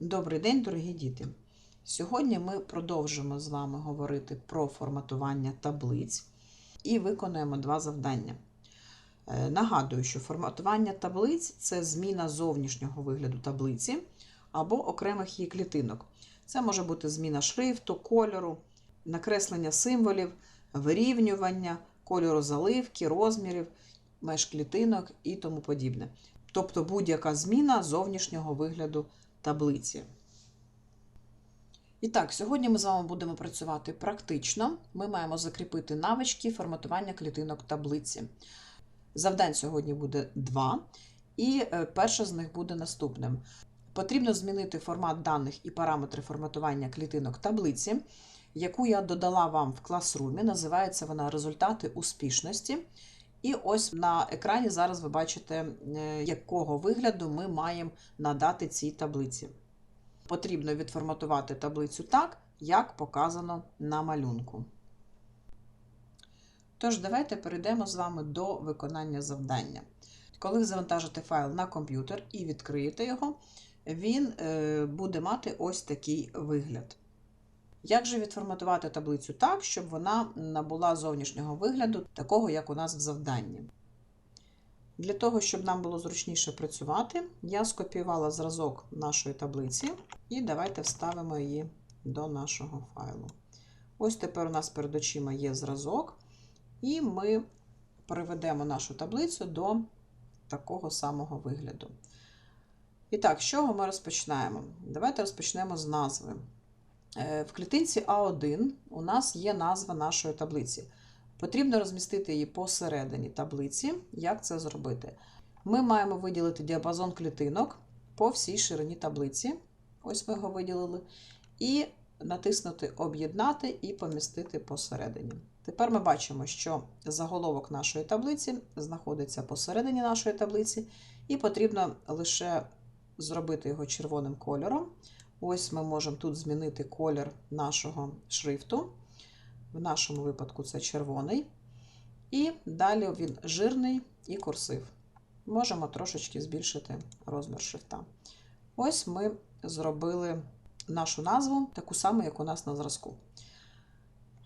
Добрий день, дорогі діти! Сьогодні ми продовжимо з вами говорити про форматування таблиць і виконуємо два завдання. Е, Нагадую, що форматування таблиць це зміна зовнішнього вигляду таблиці або окремих її клітинок. Це може бути зміна шрифту, кольору, накреслення символів, вирівнювання, кольору заливки, розмірів, меж клітинок і тому подібне. Тобто будь-яка зміна зовнішнього вигляду таблиці. І так, сьогодні ми з вами будемо працювати практично. Ми маємо закріпити навички форматування клітинок таблиці. Завдань сьогодні буде два, і е, перше з них буде наступним. Потрібно змінити формат даних і параметри форматування клітинок таблиці, яку я додала вам в класрумі. Називається вона Результати успішності. І ось на екрані зараз ви бачите, е, якого вигляду ми маємо надати цій таблиці. Потрібно відформатувати таблицю так, як показано на малюнку. Тож, давайте перейдемо з вами до виконання завдання. Коли завантажите файл на комп'ютер і відкриєте його, він е, буде мати ось такий вигляд. Як же відформатувати таблицю так, щоб вона набула зовнішнього вигляду, такого, як у нас в завданні? Для того, щоб нам було зручніше працювати, я скопіювала зразок нашої таблиці і давайте вставимо її до нашого файлу. Ось тепер у нас перед очима є зразок, і ми приведемо нашу таблицю до такого самого вигляду. І так, з чого ми розпочинаємо? Давайте розпочнемо з назви. Е, В клітинці А1 у нас є назва нашої таблиці. Потрібно розмістити її посередині таблиці. Як це зробити? Ми маємо виділити діапазон клітинок по всій ширині таблиці. Ось ми його виділили. І натиснути Об'єднати і помістити посередині. Тепер ми бачимо, що заголовок нашої таблиці знаходиться посередині нашої таблиці, і потрібно лише зробити його червоним кольором. Ось ми можемо тут змінити колір нашого шрифту. В нашому випадку це червоний. І далі він жирний і курсив. Можемо трошечки збільшити розмір шрифта. Ось ми зробили нашу назву, таку саму, як у нас на зразку.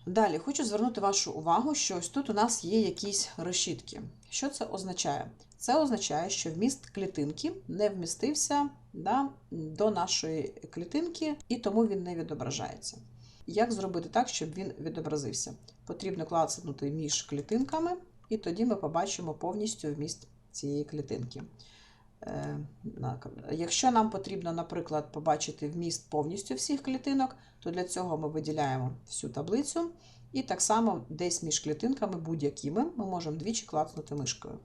Далі хочу звернути вашу увагу, що ось тут у нас є якісь решітки. Що це означає? Це означає, що вміст клітинки не вмістився да, до нашої клітинки, і тому він не відображається. Як зробити так, щоб він відобразився? Потрібно клацнути між клітинками, і тоді ми побачимо повністю вміст цієї клітинки. Е, Якщо нам потрібно, наприклад, побачити вміст повністю всіх клітинок, то для цього ми виділяємо всю таблицю. І так само десь між клітинками будь-якими ми можемо двічі клацнути мишкою.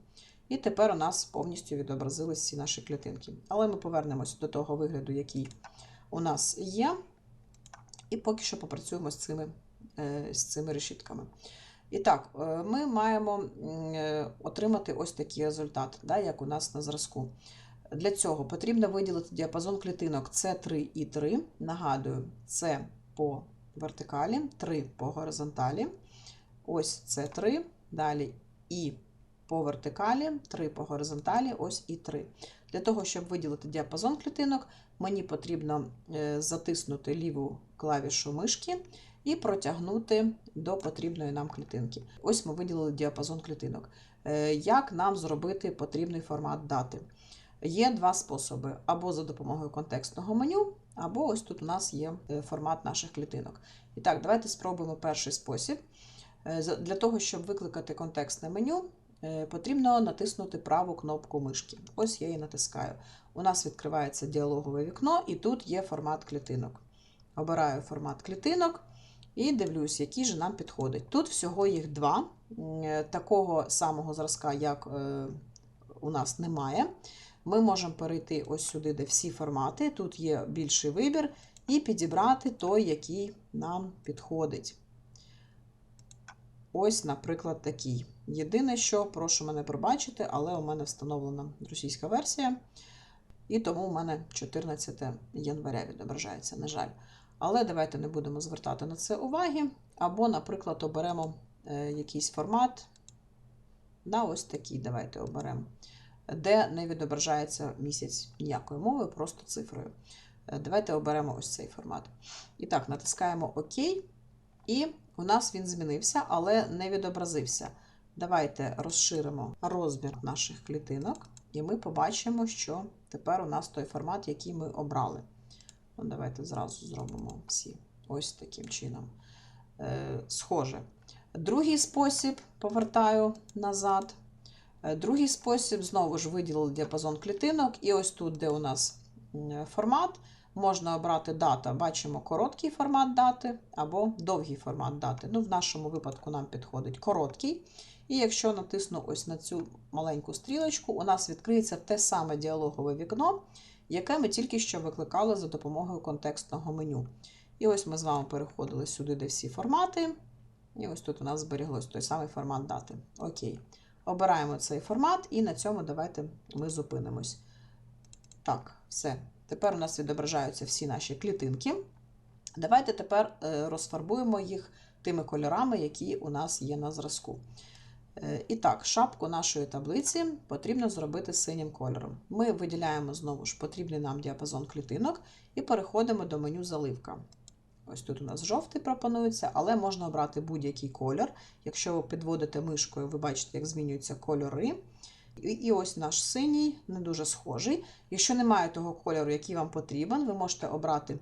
І тепер у нас повністю відобразились всі наші клітинки. Але ми повернемось до того вигляду, який у нас є. І поки що попрацюємо з цими, е, з цими решітками. І так, е, ми маємо е, отримати ось такий результат, да, як у нас на зразку. Для цього потрібно виділити діапазон клітинок С3 і 3. Нагадую, це по вертикалі, 3 по горизонталі. Ось С3, далі І по вертикалі, 3 по горизонталі, ось і 3. Для того, щоб виділити діапазон клітинок, мені потрібно затиснути ліву клавішу мишки і протягнути до потрібної нам клітинки. Ось ми виділили діапазон клітинок. Як нам зробити потрібний формат дати? Є два способи: або за допомогою контекстного меню, або ось тут у нас є формат наших клітинок. І так, давайте спробуємо перший спосіб. Для того, щоб викликати контекстне меню, потрібно натиснути праву кнопку мишки. Ось я її натискаю. У нас відкривається діалогове вікно, і тут є формат клітинок. Обираю формат клітинок і дивлюсь, який же нам підходить. Тут всього їх два. Такого самого зразка, як у нас немає. Ми можемо перейти ось сюди, де всі формати. Тут є більший вибір, і підібрати той, який нам підходить.Ось, наприклад, такий. Єдине, що прошу мене пробачити, але у мене встановлена російська версія. І тому у мене 14 января відображається, на жаль. Але давайте не будемо звертати на це уваги. Або, наприклад, оберемо якийсь формат. Да, ось такий давайте оберемо, де не відображається місяць ніякої мови, просто цифрою. Е, Давайте оберемо ось цей формат. І так, натискаємо ОК, і у нас він змінився, але не відобразився. Давайте розширимо розмір наших клітинок, і ми побачимо, що тепер у нас той формат, який ми обрали. Ну, давайте зразу зробимо всі ось таким чином. Е, схоже. Другий спосіб повертаю назад. Е, Другий спосіб знову ж виділили діапазон клітинок, і ось тут, де у нас формат, можна обрати дата. Бачимо короткий формат дати або довгий формат дати. Ну, в нашому випадку нам підходить короткий. І якщо натисну ось на цю маленьку стрілочку, у нас відкриється те саме діалогове вікно, яке ми тільки що викликали за допомогою контекстного меню. І ось ми з вами переходили сюди, де всі формати. І ось тут у нас зберіглось той самий формат дати. Окей. Обираємо цей формат, і на цьому давайте ми зупинимось. Так, все. Тепер у нас відображаються всі наші клітинки. Давайте тепер е, розфарбуємо їх тими кольорами, які у нас є на зразку. Е, І так, шапку нашої таблиці потрібно зробити синім кольором. Ми виділяємо знову ж потрібний нам діапазон клітинок і переходимо до меню заливка. Ось тут у нас жовтий пропонується, але можна обрати будь-який колір. Якщо ви підводите мишкою, ви бачите, як змінюються кольори. І, ось наш синій, не дуже схожий. Якщо немає того кольору, який вам потрібен, ви можете обрати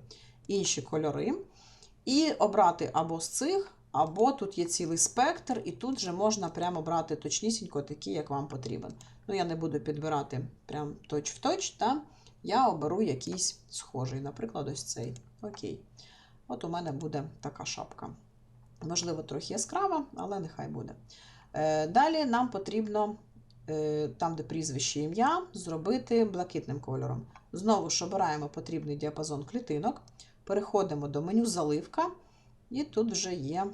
інші кольори і обрати або з цих, або тут є цілий спектр, і тут же можна прямо брати точнісінько такі, як вам потрібен. Ну, я не буду підбирати прям точ-в-точ, та я оберу якийсь схожий, наприклад, ось цей. Окей. От у мене буде така шапка. Можливо, трохи яскрава, але нехай буде. Е, Далі нам потрібно, е, там, де прізвище ім'я, зробити блакитним кольором. Знову ж обираємо потрібний діапазон клітинок, переходимо до меню заливка, і тут вже є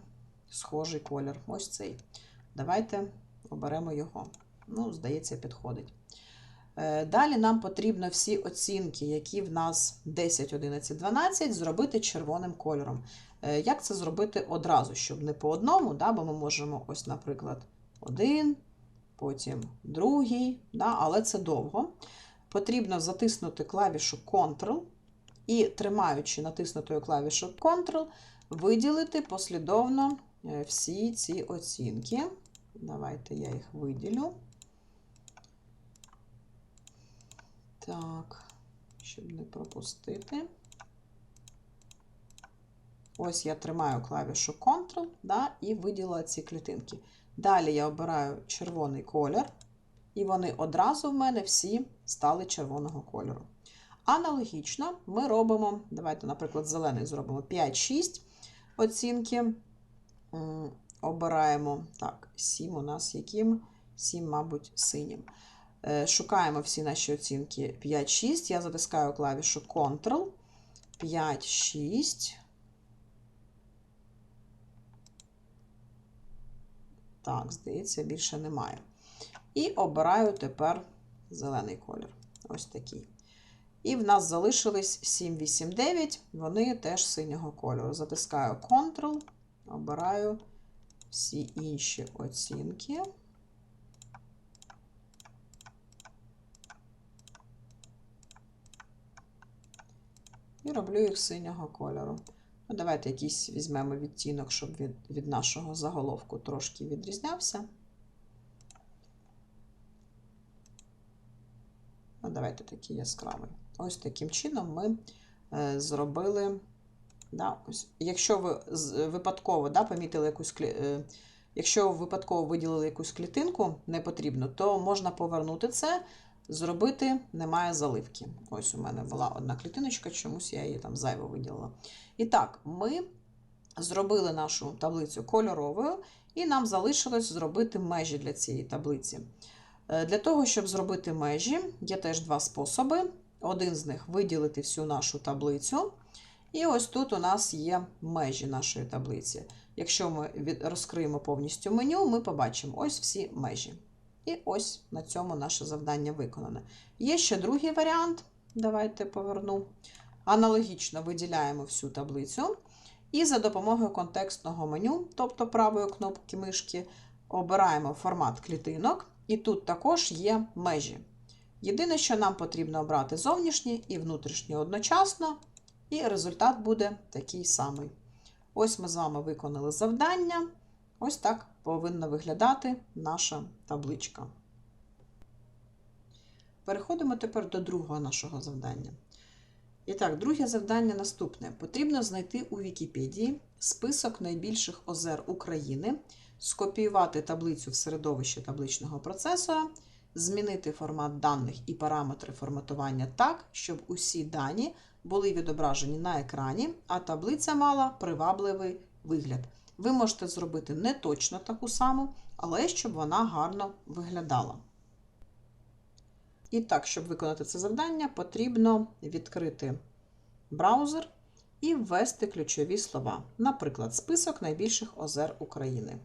схожий колір. Ось цей. Давайте оберемо його. Ну, здається, підходить. Е, Далі нам потрібно всі оцінки, які в нас 10, 11, 12, зробити червоним кольором. Е, Як це зробити одразу, щоб не по одному, да, бо ми можемо, ось, наприклад, один, потім другий, да, але це довго. Потрібно затиснути клавішу Ctrl і, тримаючи натиснутою клавішу Ctrl, виділити послідовно е, всі ці оцінки. Давайте я їх виділю. Так, щоб не пропустити. Ось я тримаю клавішу Ctrl да, і виділила ці клітинки. Далі я обираю червоний колір, і вони одразу в мене всі стали червоного кольору. Аналогічно ми робимо, давайте, наприклад, зелений зробимо 5-6 оцінки. Обираємо так, 7 у нас яким? 7, мабуть, синім. Е, Шукаємо всі наші оцінки 5-6. Я затискаю клавішу Ctrl. 5-6. Так, здається, більше немає. І обираю тепер зелений колір. Ось такий. І в нас залишились 7, 8, 9. Вони теж синього кольору. Затискаю Ctrl, обираю всі інші оцінки. І роблю їх синього кольору. Ну, давайте якийсь візьмемо відтінок, щоб від, від нашого заголовку трошки відрізнявся. Ну, давайте такий яскравий. Ось таким чином ми е, зробили. Да, ось. Якщо ви випадково да, помітили якусь е, якщо ви випадково виділили якусь клітинку непотрібну, то можна повернути це, зробити немає заливки. Ось у мене була одна клітиночка, чомусь я її там зайво виділила. І так, ми зробили нашу таблицю кольоровою, і нам залишилось зробити межі для цієї таблиці. Е, Для того, щоб зробити межі, є теж два способи. Один з них виділити всю нашу таблицю. І ось тут у нас є межі нашої таблиці. Якщо ми розкриємо повністю меню, ми побачимо ось всі межі. І ось на цьому наше завдання виконане. Є ще другий варіант. Давайте поверну. Аналогічно виділяємо всю таблицю. І за допомогою контекстного меню, тобто правої кнопки мишки, обираємо формат клітинок. І тут також є межі. Єдине, що нам потрібно обрати зовнішнє і внутрішнє одночасно, і результат буде такий самий. Ось ми з вами виконали завдання. Ось так повинна виглядати наша табличка. Переходимо тепер до другого нашого завдання. І так, друге завдання наступне. Потрібно знайти у Вікіпедії список найбільших озер України, скопіювати таблицю в середовище табличного процесора, змінити формат даних і параметри форматування так, щоб усі дані були відображені на екрані, а таблиця мала привабливий вигляд. Ви можете зробити не точно таку саму, але щоб вона гарно виглядала. І так, щоб виконати це завдання, потрібно відкрити браузер і ввести ключові слова. Наприклад, список найбільших озер України.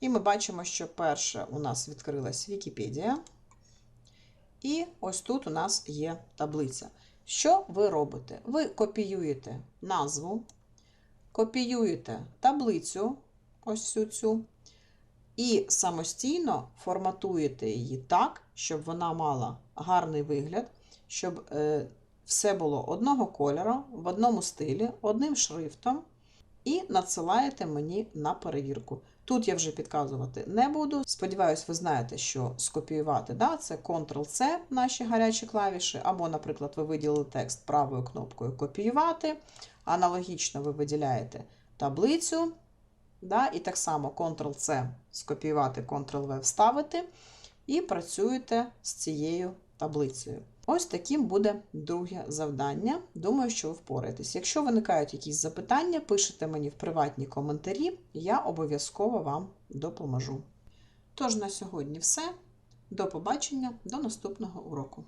І ми бачимо, що перше у нас відкрилась Вікіпедія. І ось тут у нас є таблиця. Що ви робите? Ви копіюєте назву, копіюєте таблицю, ось цю цю, і самостійно форматуєте її так, щоб вона мала гарний вигляд, щоб е, все було одного кольору, в одному стилі, одним шрифтом, і надсилаєте мені на перевірку. Тут я вже підказувати не буду. Сподіваюсь, ви знаєте, що скопіювати. Да? Це Ctrl-C, наші гарячі клавіші, або, наприклад, ви виділили текст правою кнопкою Копіювати. Аналогічно ви виділяєте таблицю. Да? І так само Ctrl-C скопіювати, Ctrl-V вставити. І працюєте з цією таблицею. Ось таким буде друге завдання. Думаю, що ви впораєтесь. Якщо виникають якісь запитання, пишете мені в приватні коментарі, я обов'язково вам допоможу. Тож на сьогодні все. До побачення, до наступного уроку.